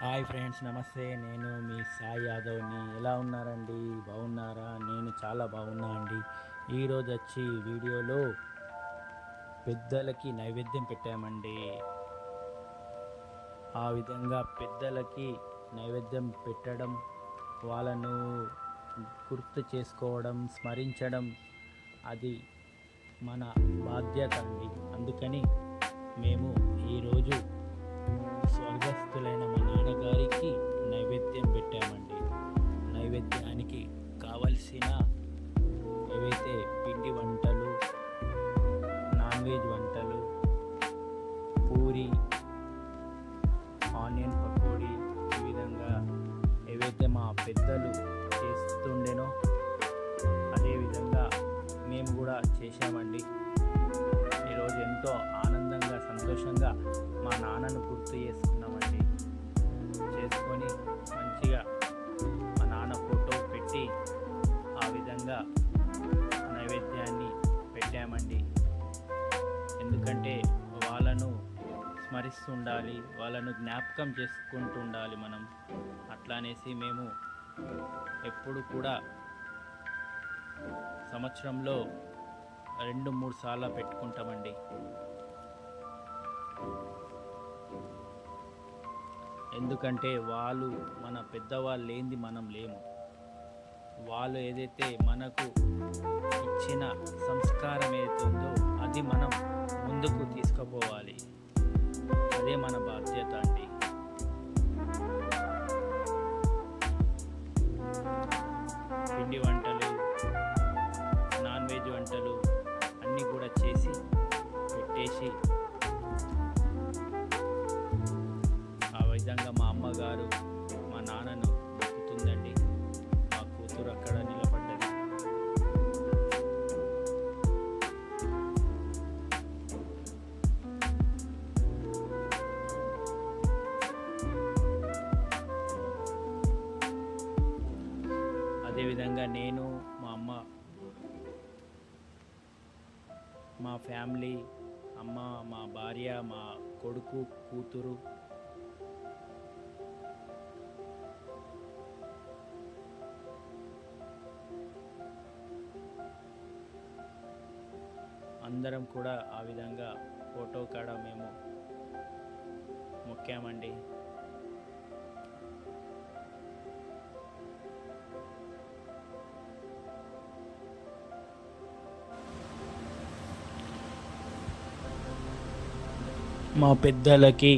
Hi friends నమస్తే. నేను మీ సాయి యాదవ్ని ఎలా ఉన్నారండి? బాగున్నారా? నేను చాలా బాగున్నా అండి. ఈరోజు వచ్చి వీడియోలో పెద్దలకి నైవేద్యం పెట్టామండి. ఆ విధంగా పెద్దలకి నైవేద్యం పెట్టడం వాళ్ళను గుర్తు చేసుకోవడం స్మరించడం అది మన బాధ్యత అండి. అందుకని మేము ఈరోజు స్వర్గస్థులైన మా నాన్నగారికి నైవేద్యం పెట్టామండి. నైవేద్యానికి కావలసిన ఏవైతే పిండి వంటలు నాన్ వెజ్ వంటలు పూరి ఆనియన్ పకోడీ ఈ విధంగా ఏవైతే మా పెద్దలు చేస్తుండేనో అదేవిధంగా మేము కూడా చేశామండి. ఈరోజు ఎంతో సంతోషంగా మా నాన్నను గుర్తు చేసుకున్నామండి. చేసుకొని మంచిగా మా నాన్న ఫోటో పెట్టి ఆ విధంగా నైవేద్యాన్ని పెట్టామండి. ఎందుకంటే వాళ్ళను స్మరిస్తుండాలి వాళ్ళను జ్ఞాపకం చేసుకుంటూ ఉండాలి మనం. అట్లా అనేసి మేము ఎప్పుడు కూడా సంవత్సరంలో రెండు మూడు సార్లు పెట్టుకుంటామండి. ఎందుకంటే వాళ్ళు మన పెద్దవాళ్ళు లేనిది మనం లేము. వాళ్ళు ఏదైతే మనకు ఇచ్చిన సంస్కారం ఏదైతే అది మనం ముందుకు తీసుకుపోవాలి. అదే మన బాధ్యత అండి. పిండి వంటలు నాన్ వెజ్ వంటలు అన్నీ కూడా చేసి పెట్టేసి విధంగా మా అమ్మగారు మా నాన్నను మొక్కుతుందండి. మా కూతురు అక్కడ నిలబడ్డది. అదేవిధంగా నేను మా అమ్మ మా ఫ్యామిలీ అమ్మ మా భార్య మా కొడుకు కూతురు అందరం కూడా ఆ విధంగా ఫోటో కాడ మేము మొక్కామండి. మా పెద్దలకి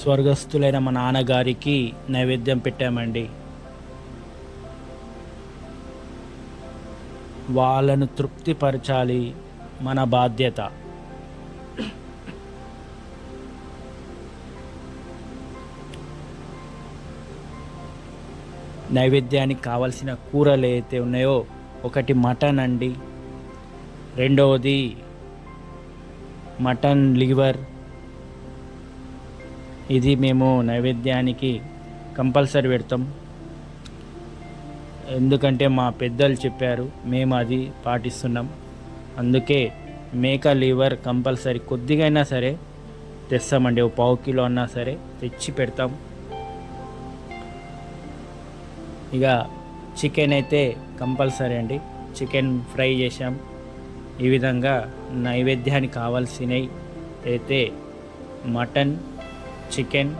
స్వర్గస్థులైన మా నాన్నగారికి నైవేద్యం పెట్టామండి. వాళ్ళను తృప్తిపరచాలి మన బాధ్యత. నైవేద్యానికి కావలసిన కూరలు ఏవైతే ఉన్నాయో ఒకటి మటన్ అండి. రెండవది మటన్ లివర్. ఇది మేము నైవేద్యానికి కంపల్సరీ పెడతాం. ఎందుకంటే మా పెద్దలు చెప్పారు మేము అది పాటిస్తున్నాం. అందుకే మేక లివర్ కంపల్సరీ కొద్దిగా అయినా సరే తెస్తామండి. ఓ పావు కిలో అన్నా సరే తెచ్చి పెడతాం. ఇక చికెన్ అయితే కంపల్సరీ అండి. చికెన్ ఫ్రై చేసాం ఈ విధంగా నైవేద్యానికి కావాల్సినవి అయితే మటన్ చికెన్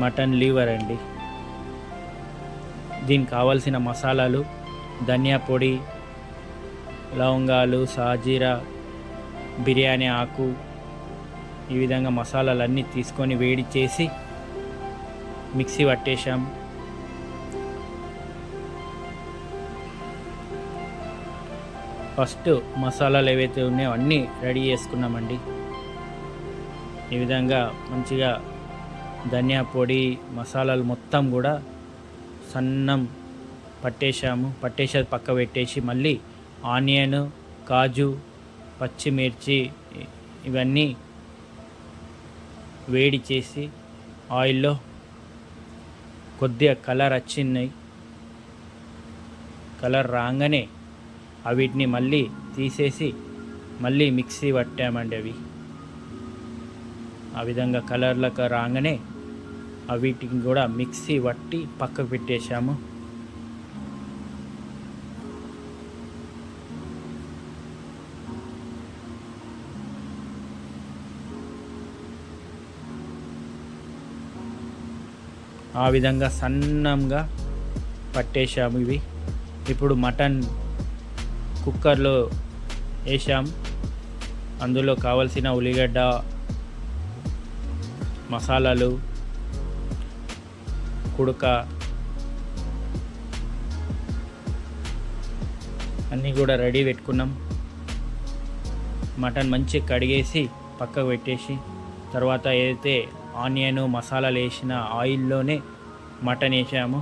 మటన్ లీవర్ అండి. దీనికి కావాల్సిన మసాలాలు ధనియా పొడి లవంగాలు సాజీరా బిర్యానీ ఆకు ఈ విధంగా మసాలాలన్నీ తీసుకొని వేడి చేసి మిక్సీ పట్టేశాం. ఫస్ట్ మసాలాలు ఏవైతే ఉన్నాయో అన్నీ రెడీ చేసుకున్నామండి. ఈ విధంగా మంచిగా ధనియా పొడి మసాలాలు మొత్తం కూడా సన్నం పట్టేశాము. పట్టేసి పక్క పెట్టేసి మళ్ళీ ఆనియన్ కాజు పచ్చిమిర్చి ఇవన్నీ వేడి చేసి ఆయిల్లో కొద్దిగా కలర్ వచ్చినాయి కలర్ రాగానే అవిటిని మళ్ళీ తీసేసి మళ్ళీ మిక్సీ పట్టామండి అవి. ఆ విధంగా కలర్లకు రాగానే వీటిని కూడా మిక్సీ పట్టి పక్కకు పెట్టేశాము. ఆ విధంగా సన్నంగా పట్టేశాము ఇవి. ఇప్పుడు మటన్ కుక్కర్లో వేసాం అందులో కావలసిన ఉల్లిగడ్డ మసాలాలు కుడక అన్నీ కూడా రెడీ పెట్టుకున్నాం. మటన్ మంచిగా కడిగేసి పక్కకు పెట్టేసి తర్వాత ఏదైతే ఆనియన్ మసాలాలు వేసిన ఆయిల్లోనే మటన్ వేసాము.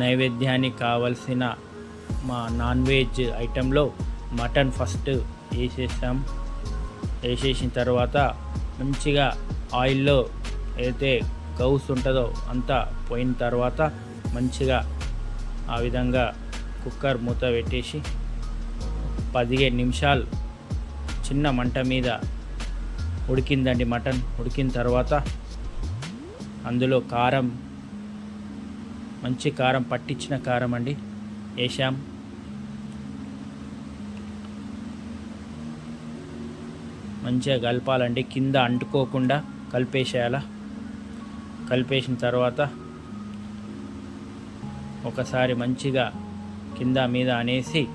నైవేద్యానికి కావలసిన మా నాన్ వెజ్ ఐటెంలో మటన్ ఫస్ట్ వేసేసాం. వేసేసిన తర్వాత మంచిగా ఆయిల్లో ఏదైతే గౌస్ ఉంటుందో అంతా పోయిన తర్వాత మంచిగా ఆ విధంగా కుక్కర్ మూత పెట్టేసి పదిహేను నిమిషాలు చిన్న మంట మీద ఉడికిందండి మటన్. ఉడికిన తర్వాత అందులో కారం మంచి కారం పట్టించిన కారం అండి. వేసాం మంచిగా కలపాలండి. కింద అంటుకోకుండా కలిపేసేయాల. కలిపేసిన తర్వాత ఒకసారి మంచిగా కింద మీద అనేసి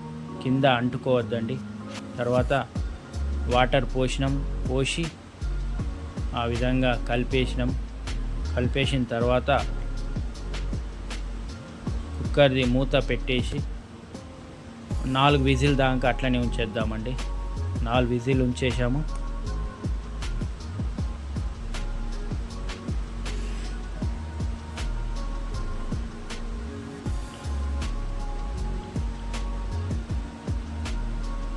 కింద అంటుకోవద్దండి. తర్వాత వాటర్ పోసినాం. పోసి ఆ విధంగా కలిపేసినాం. కలిపేసిన తర్వాత కుక్కర్ది మూత పెట్టేసి నాలుగు విజిల్ దాకా అట్లనే ఉంచేద్దామండి. నాలుగు విజిల్ ఉంచేసాము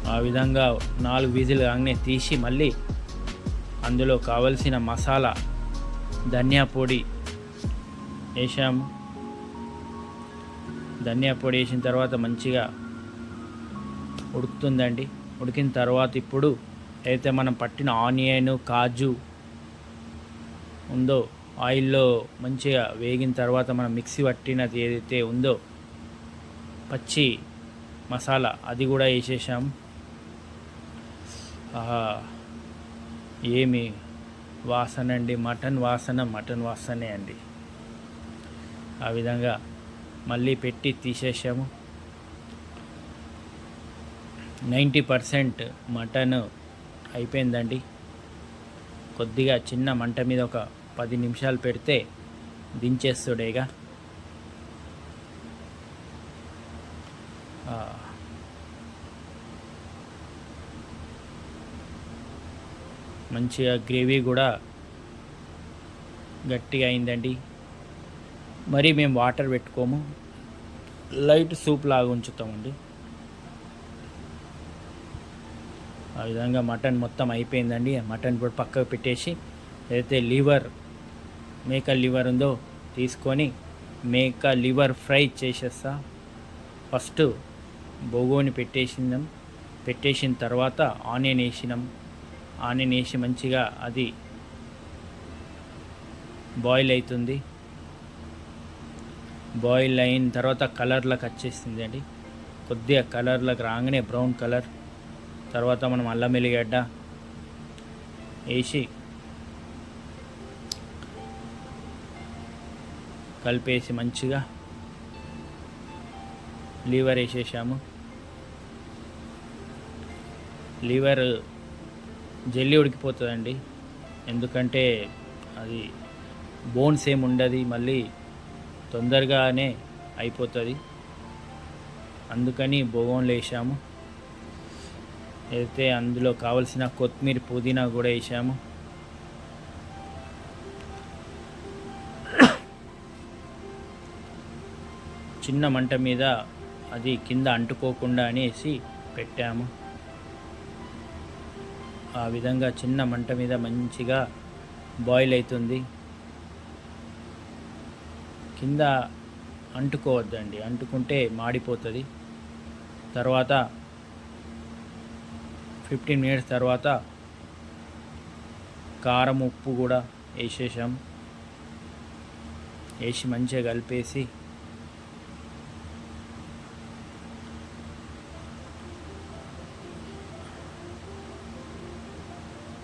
ఆ విధంగా నాలుగు విజిల్ కాగానే తీసి మళ్ళీ అందులో కావలసిన మసాలా ధనియా పొడి వేసాము ధనియా పొడి వేసిన తర్వాత మంచిగా ఉడుకుతుందండి. ఉడికిన తర్వాత ఇప్పుడు అయితే మనం పట్టిన ఆనియన్ కాజు ఉందో ఆయిల్లో మంచిగా వేగిన తర్వాత మనం మిక్సీ పట్టినది ఏదైతే ఉందో పచ్చి మసాలా అది కూడా వేసేసాము ఏమి? వాసన అండి. మటన్ వాసన మటన్ వాసనే అండి. ఆ విధంగా మళ్ళీ పెట్టి తీసేసాము నైంటీ పర్సెంట్ మటన్ అయిపోయిందండి. కొద్దిగా చిన్న మంట మీద ఒక పది నిమిషాలు పెడితే దించేస్తుడేగా. మంచిగా గ్రేవీ కూడా గట్టిగా అయిందండి. మరి మేము వాటర్ పెట్టుకోము. లైట్ సూప్ లాగా ఉంచుతామండి. ఆ విధంగా మటన్ మొత్తం అయిపోయిందండి. మటన్ కూడా పక్కకు పెట్టేసి ఏదైతే లివర్ మేక లివర్ ఉందో తీసుకొని మేక లివర్ ఫ్రై చేసేస్తా. ఫస్ట్ బొగోని పెట్టేసినాం. పెట్టేసిన తర్వాత ఆనియన్ వేసినాం. ఆనినేసి వేసి మంచిగా అది బాయిల్ అవుతుంది. బాయిల్ అయిన తర్వాత కలర్లకు వచ్చేసింది అండి. కొద్దిగా కలర్లకు రాగానే బ్రౌన్ కలర్. తర్వాత మనం అల్లం వెల్లిగడ్డ వేసి కలిపేసి మంచిగా లీవర్ వేసేసాము. లీవర్ జల్లి ఉడికిపోతుందండి. ఎందుకంటే అది బోన్స్ ఏమి ఉండదు మళ్ళీ తొందరగానే అయిపోతుంది. అందుకని బొగోన్లు వేసాము. అయితే అందులో కావలసిన కొత్తిమీర పుదీనా కూడా వేసాము. చిన్న మంట మీద అది కింద అంటుకోకుండా అనేసి పెట్టాము. ఆ విధంగా చిన్న మంట మీద మంచిగా బాయిల్ అవుతుంది కింద అంటుకోవద్దండి. అంటుకుంటే మాడిపోతుంది. తర్వాత ఫిఫ్టీన్ మినిట్స్ తర్వాత కారం ఉప్పు కూడా వేసేసాం. వేసి మంచిగా కలిపేసి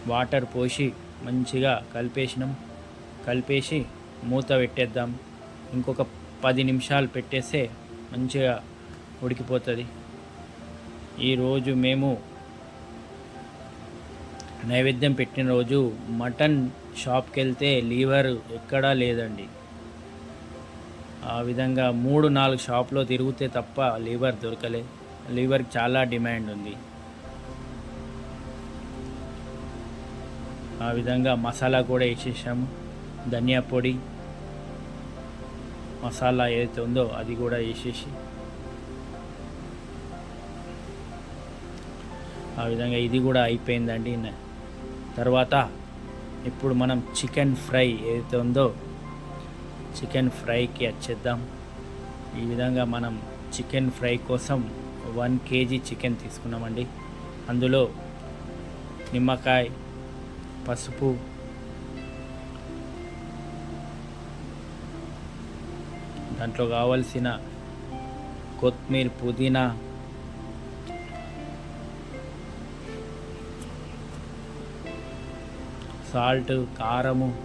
వాటర్ పోసి మంచిగా కలిపేసినాం. కలిపేసి మూత పెట్టేద్దాం. ఇంకొక పది నిమిషాలు పెట్టేస్తే మంచిగా ఉడికిపోతుంది. ఈరోజు మేము నైవేద్యం పెట్టిన రోజు మటన్ షాప్కి వెళ్తే లీవర్ ఎక్కడా లేదండి. ఆ విధంగా మూడు నాలుగు షాప్లో తిరిగితే తప్ప లీవర్ దొరకలే. లీవర్కి చాలా డిమాండ్ ఉంది. ఆ విధంగా మసాలా కూడా వేసేసాము. ధనియా పొడి మసాలా ఏదైతే ఉందో అది కూడా వేసేసి ఆ విధంగా ఇది కూడా అయిపోయిందండి. తర్వాత ఇప్పుడు మనం చికెన్ ఫ్రై ఏదైతే ఉందో చికెన్ ఫ్రైకి వచ్చేద్దాం. ఈ విధంగా మనం చికెన్ ఫ్రై కోసం వన్ కేజీ చికెన్ తీసుకున్నామండి. అందులో నిమ్మకాయ పసుపు. దాంట్లో కావలసిన కొత్తిమీర పుదీనా. సాల్ట్ కారము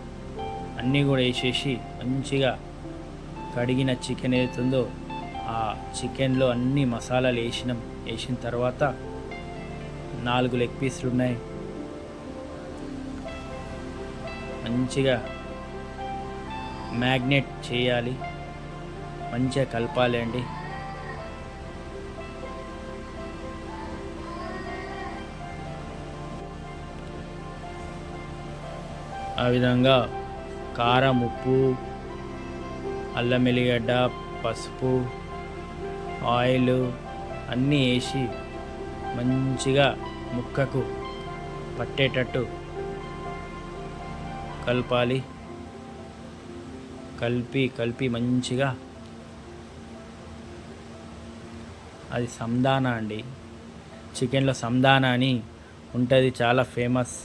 అన్నీ కూడా వేసేసి మంచిగా కడిగిన చికెన్ ఏదైతుందో ఆ చికెన్లో అన్ని మసాలాలు వేసినాం. వేసిన తర్వాత నాలుగు లెగ్ పీసులు ఉన్నాయి. మంచిగా మ్యాగ్నెట్ చేయాలి. మంచిగా కలపాలి అండి ఆ విధంగా కారం ఉప్పు అల్లం ఎల్లిగడ్డ పసుపు ఆయిల్ అన్నీ వేసి మంచిగా ముక్కకు పట్టేటట్టు కలపాలి. కలిపి కలిపి మంచిగా అది సందానా అండి. చికెన్లో సందానా అని ఉంటుంది చాలా ఫేమస్.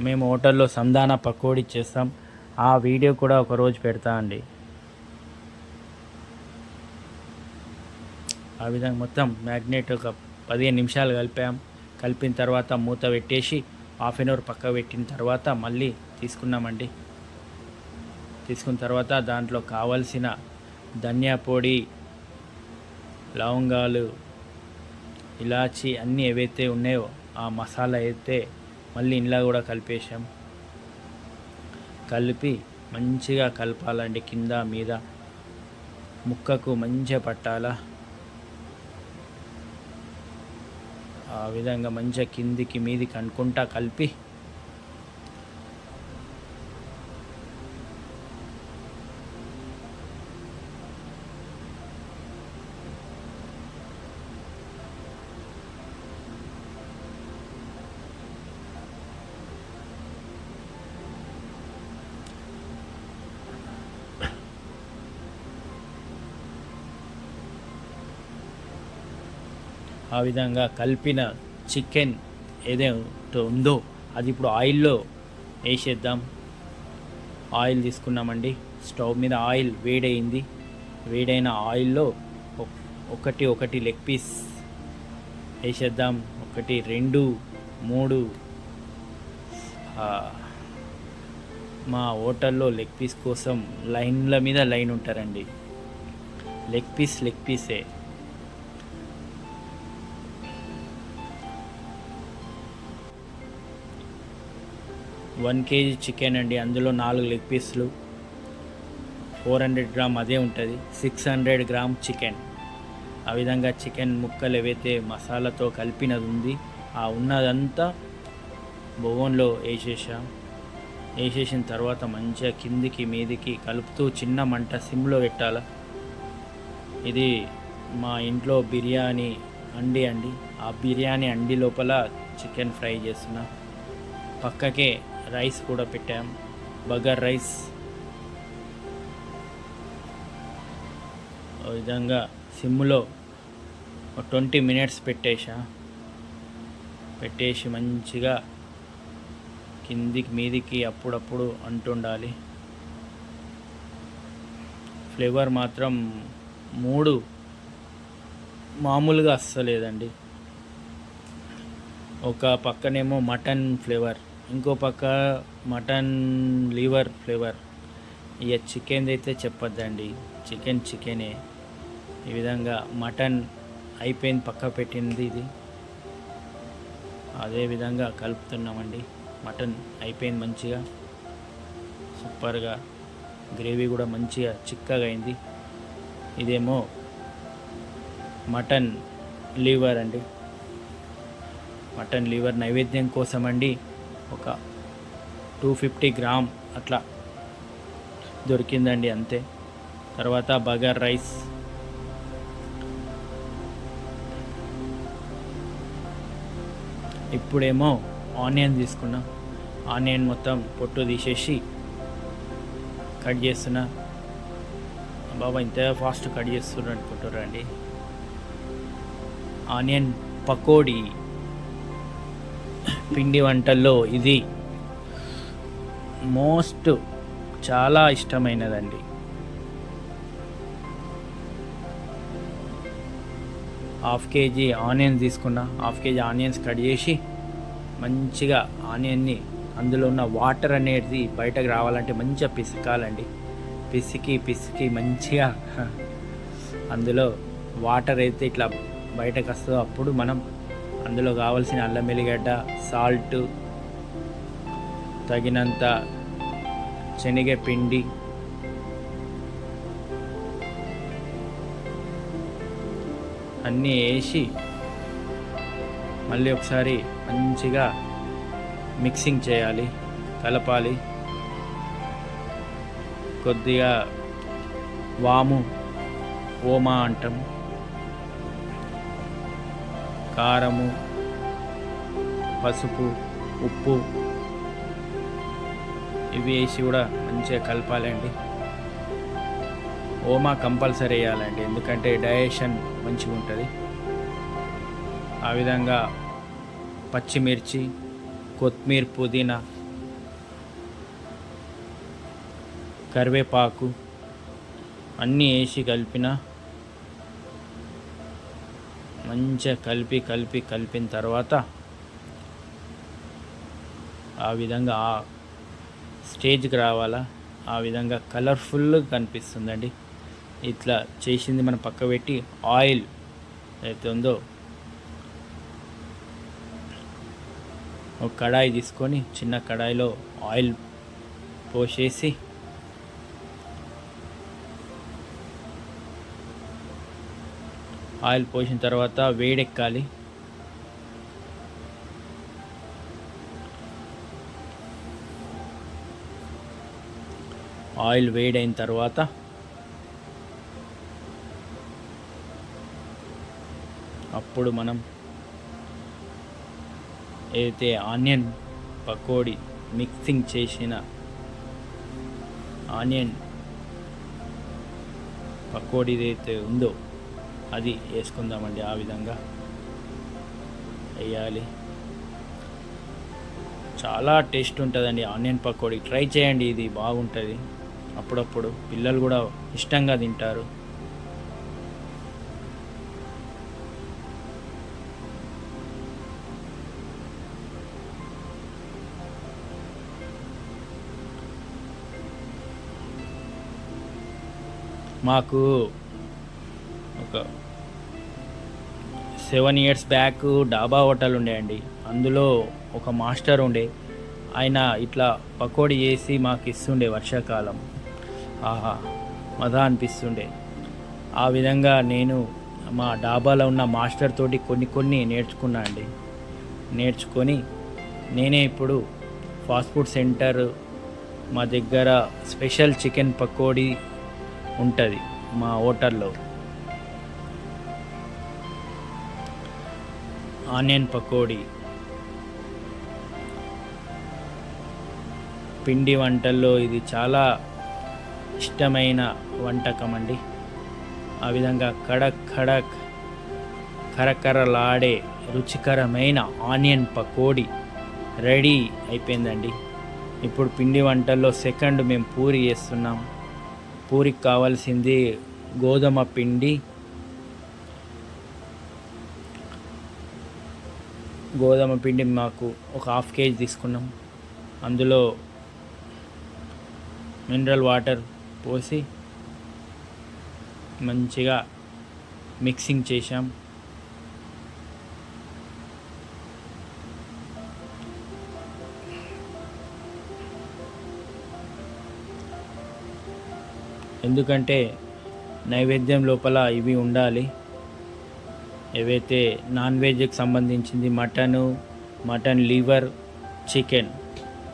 మేము హోటల్లో సందానా పకోడీ చేస్తాం. ఆ వీడియో కూడా ఒకరోజు పెడతా అండి. ఆ విధంగా మొత్తం మ్యాగ్నెట్ ఒక పదిహేను నిమిషాలు కలిపాం. కలిపిన తర్వాత మూత పెట్టేసి హాఫ్ అన్ అవర్ పక్క పెట్టిన తర్వాత మళ్ళీ తీసుకున్నామండి. తీసుకున్న తర్వాత దాంట్లో కావలసిన ధనియా పొడి లవంగాలు ఇలాచి అన్నీ ఏవైతే ఉన్నాయో ఆ మసాలా అయితే మళ్ళీ ఇంట్లో కూడా కలిపేసాం కలిపి మంచిగా కలపాలండి కింద మీద. ముక్కకు మంచిగా పట్టాలా. ఆ విధంగా మంచిగా కిందికి మీదికి అనుకుంటా కలిపి విధంగా కలిపిన చికెన్ ఏదైతే ఉందో అది ఇప్పుడు ఆయిల్లో వేసేద్దాం. ఆయిల్ తీసుకున్నామండి. స్టవ్ మీద ఆయిల్ వేడైంది. వేడైన ఆయిల్లో ఒకటి ఒకటి లెగ్ పీస్ వేసేద్దాం. ఒకటి రెండు మూడు. మా హోటల్లో లెగ్ పీస్ కోసం లైన్ల మీద లైన్ ఉంటారండి. లెగ్ పీస్ లెగ్ పీసే. వన్ కేజీ చికెన్ అండి. అందులో నాలుగు లెగ్ పీస్లు. ఫోర్ హండ్రెడ్ గ్రామ్ అదే ఉంటుంది. Six hundred gram chicken. ఆ విధంగా చికెన్ ముక్కలు ఏవైతే మసాలాతో కలిపినది ఉంది ఆ ఉన్నదంతా బొవన్లో వేసేసాం. వేసేసిన తర్వాత మంచిగా కిందికి మీదికి కలుపుతూ చిన్న మంట సిమ్లో పెట్టాల. ఇది మా ఇంట్లో బిర్యానీ అండి అండి. ఆ బిర్యానీ అండి లోపల చికెన్ ఫ్రై చేస్తున్నా. పక్కకే రైస్ కూడా పెట్టాం. బగర్ రైస్. ఆ విధంగా సిమ్లో ట్వంటీ మినిట్స్ పెట్టేసా పెట్టేసి మంచిగా కిందికి మీదికి అప్పుడప్పుడు అంటుండాలి. ఫ్లేవర్ మాత్రం మూడు మామూలుగా అస్సలేదండి. ఒక పక్కనేమో మటన్ ఫ్లేవర్. ఇంకో పక్క మటన్ లివర్ ఫ్లేవర్. ఇక చికెన్ అయితే చెప్పొద్దండి. చికెన్ చికెనే. ఈ విధంగా మటన్ అయిపోయింది పక్క పెట్టింది ఇది. అదే విధంగా కలుపుతున్నామండి. మటన్ అయిపోయింది మంచిగా. సూపర్గా. గ్రేవీ కూడా మంచిగా చిక్కగా అయింది. ఇదేమో మటన్ లివర్ అండి. మటన్ లివర్ నైవేద్యం కోసం అండి ఒక టూ ఫిఫ్టీ గ్రామ్ అట్లా దొరికిందండి అంతే. తర్వాత బగర్ రైస్. ఇప్పుడేమో ఆనియన్ తీసుకున్నా. ఆనియన్ మొత్తం పొట్టు తీసేసి కట్ చేస్తున్నా. బాబా ఇంత ఫాస్ట్ కట్ చేస్తున్నా అనుకుంటారా అండి ఆనియన్ పకోడీ. పిండి వంటల్లో ఇది మోస్ట్ చాలా ఇష్టమైనదండి. హాఫ్ కేజీ ఆనియన్స్ తీసుకున్న హాఫ్ కేజీ ఆనియన్స్ కట్ చేసి మంచిగా ఆనియన్ని అందులో ఉన్న వాటర్ అనేది బయటకు రావాలంటే మంచిగా పిసకాలండి. పిసికి పిసికి మంచిగా అందులో వాటర్ అయితే ఇట్లా బయటకు వస్తుందో అప్పుడు మనం అందులో కావాల్సిన అల్లం వెల్లిగడ్డ సాల్ట్ తగినంత శనగపిండి అన్నీ వేసి మళ్ళీ ఒకసారి మంచిగా మిక్సింగ్ చేయాలి కలపాలి. కొద్దిగా వాము ఓమా అంటాం. కారము పసుపు ఉప్పు ఇవి వేసి కూడా మంచిగా కలపాలండి. ఓమా కంపల్సరీ వేయాలండి. ఎందుకంటే డైజెషన్ మంచిగా ఉంటుంది. ఆ విధంగా పచ్చిమిర్చి కొత్తిమీర పుదీనా కరివేపాకు అన్నీ వేసి కలిపిన మంచిగా కలిపి కలిపి కలిపిన తర్వాత ఆ విధంగా ఆ స్టేజ్కి రావాలా? ఆ విధంగా కలర్ఫుల్గా కనిపిస్తుందండి. ఇట్లా చేసింది మనం పక్క పెట్టి ఆయిల్ అయితే ఉందో ఒక కడాయి తీసుకొని చిన్న కడాయిలో ఆయిల్ పోసేసి ఆయిల్ పోసిన తర్వాత వేడెక్కాలి. ఆయిల్ వేడైన తర్వాత అప్పుడు మనం ఏదైతే ఆనియన్ పకోడీ మిక్సింగ్ చేసిన ఆనియన్ పకోడీ ఏదైతే ఉందో అది వేసుకుందామండి ఆ విధంగా వేయాలి. చాలా టేస్ట్ ఉంటుందండి ఆనియన్ పకోడీ. ట్రై చేయండి ఇది బాగుంటుంది. అప్పుడప్పుడు పిల్లలు కూడా ఇష్టంగా తింటారు. మాకు ఒక seven years back dhaba hotel ఉండే అండి. అందులో ఒక మాస్టర్ ఉండే. ఆయన ఇట్లా పకోడీ చేసి మాకు ఇస్తుండే వర్షాకాలం. ఆహా మజా అనిపిస్తుండే. ఆ విధంగా నేను మా డాబాలో ఉన్న మాస్టర్ తోటి కొన్ని కొన్ని నేర్చుకున్నా అండి. నేర్చుకొని నేనే ఇప్పుడు ఫాస్ట్ ఫుడ్ సెంటర్ మా దగ్గర స్పెషల్ చికెన్ పకోడీ ఉంటుంది మా హోటల్లో. ఆనియన్ పకోడీ. పిండి వంటల్లో ఇది చాలా ఇష్టమైన వంటకం అండి. ఆ విధంగా కడక్ కడక్ కరకరలాడే రుచికరమైన ఆనియన్ పకోడీ రెడీ అయిపోయిందండి. ఇప్పుడు పిండి వంటల్లో సెకండ్ మేము పూరి చేస్తున్నాం. పూరికి కావాల్సింది గోధుమ పిండి గోధుమ పిండి మాకు ఒక హాఫ్ కేజీ తీసుకున్నాం. అందులో మినరల్ వాటర్ పోసి మంచిగా మిక్సింగ్ చేశాం. ఎందుకంటే నైవేద్యం లోపల ఇవి ఉండాలి. ఏవైతే నాన్ వెజ్కి సంబంధించింది మటను మటన్ లివర్ చికెన్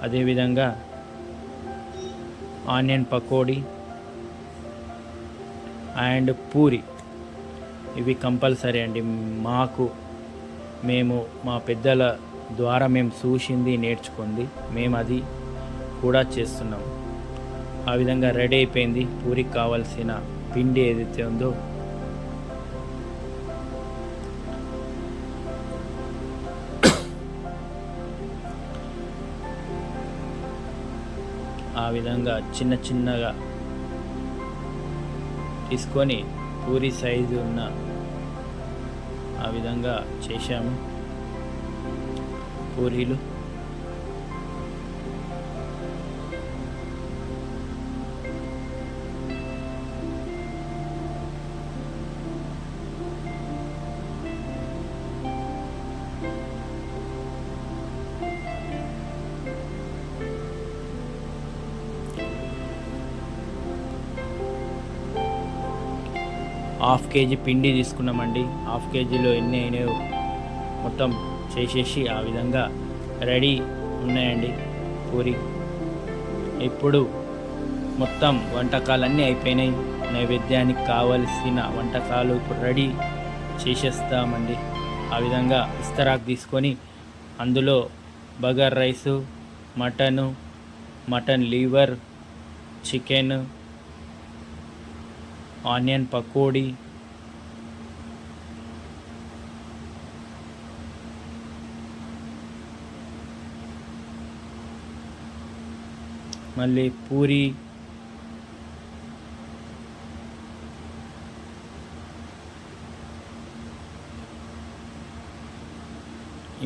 అదేవిధంగా ఆనియన్ పకోడీ అండ్ పూరి. ఇవి కంపల్సరీ అండి. మాకు మేము మా పెద్దల ద్వారా మేము చూసింది నేర్చుకుంది. మేము అది కూడా చేస్తున్నాం. ఆ విధంగా రెడీ అయిపోయింది. పూరికి కావాల్సిన పిండి ఏదైతే ఉందో విధంగా చిన్న చిన్నగా తీసుకొని పూరి సైజు ఉన్న ఆ విధంగా చేశాము. పూరీలు. హాఫ్ కేజీ పిండి తీసుకున్నామండి. హాఫ్ కేజీలో ఎన్ని అయినాయో మొత్తం చేసేసి ఆ విధంగా రెడీ ఉన్నాయండి పూరి. ఇప్పుడు మొత్తం వంటకాలన్నీ అయిపోయినాయి. నైవేద్యానికి కావలసిన వంటకాలు ఇప్పుడు రెడీ చేసేస్తామండి. ఆ విధంగా ఇస్తరాకు తీసుకొని అందులో bugger rice mutton mutton liver chicken onion pakodi. మళ్ళీ పూరి.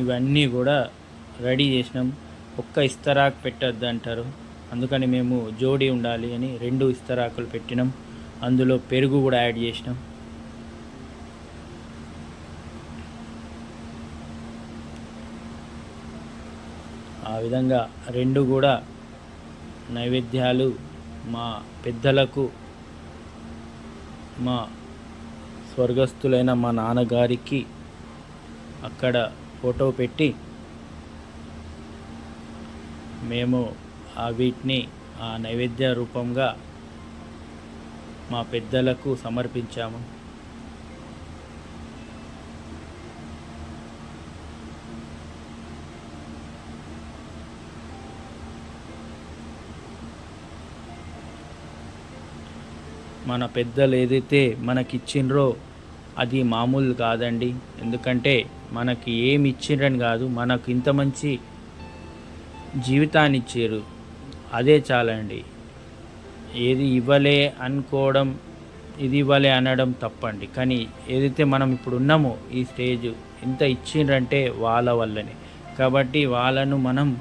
ఇవన్నీ కూడా రెడీ చేసినాం. ఒక్క ఇస్తరాకు పెట్టద్దు అంటారు అందుకని మేము జోడి ఉండాలి అని రెండు ఇస్తరాకులు పెట్టినాం. అందులో పెరుగు కూడా యాడ్ చేసినాం. ఆ విధంగా రెండు కూడా నైవేద్యాలు మా పెద్దలకు మా స్వర్గస్థులైన మా నాన్నగారికి అక్కడ ఫోటో పెట్టి మేము ఆ వీటిని ఆ నైవేద్య రూపంగా మా పెద్దలకు సమర్పించాము. మన పెద్దలు ఏదైతే మనకిచ్చిండ్రో అది మామూలు కాదండి. ఎందుకంటే మనకి ఏమి ఇచ్చిండ్రని కాదు మనకు ఇంత మంచి జీవితాన్ని ఇచ్చారు. అదే చాలండి. ఏది ఇవ్వలే అనుకోవడం ఇది ఇవ్వలే అనడం తప్పండి. కానీ ఏదైతే మనం ఇప్పుడు ఉన్నామో ఈ స్టేజ్ ఇంత ఇచ్చిండ్రంటే వాళ్ళ వల్లనే. కాబట్టి వాళ్ళను మనం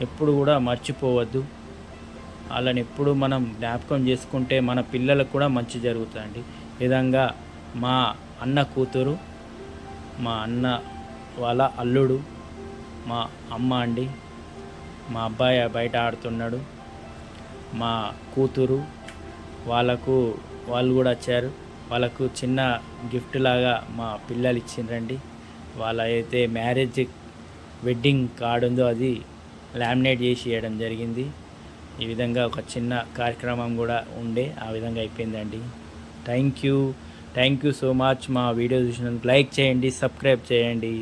ఎప్పుడు కూడా మర్చిపోవద్దు. వాళ్ళని ఎప్పుడు మనం జ్ఞాపకం చేసుకుంటే మన పిల్లలకు కూడా మంచి జరుగుతుందండి. ఈ విధంగా మా అన్న కూతురు మా అన్న వాళ్ళ అల్లుడు మా అమ్మ అండి మా అబ్బాయి బయట ఆడుతున్నాడు. మా కూతురు వాళ్ళకు వాళ్ళు కూడా వచ్చారు. వాళ్ళకు చిన్న గిఫ్ట్ లాగా మా పిల్లలు ఇచ్చిండ్రండి. వాళ్ళ అయితే మ్యారేజ్ వెడ్డింగ్ కార్డు ఉందో అది లామినేట్ చేసి ఇవ్వడం జరిగింది. ఈ విధంగా ఒక చిన్న కార్యక్రమం కూడా ఉండే ఆ విధంగా అయిపోయిందండి. Thank you. Thank you so much. మా వీడియో చూసినందుకు లైక్ చేయండి సబ్స్క్రైబ్ చేయండి.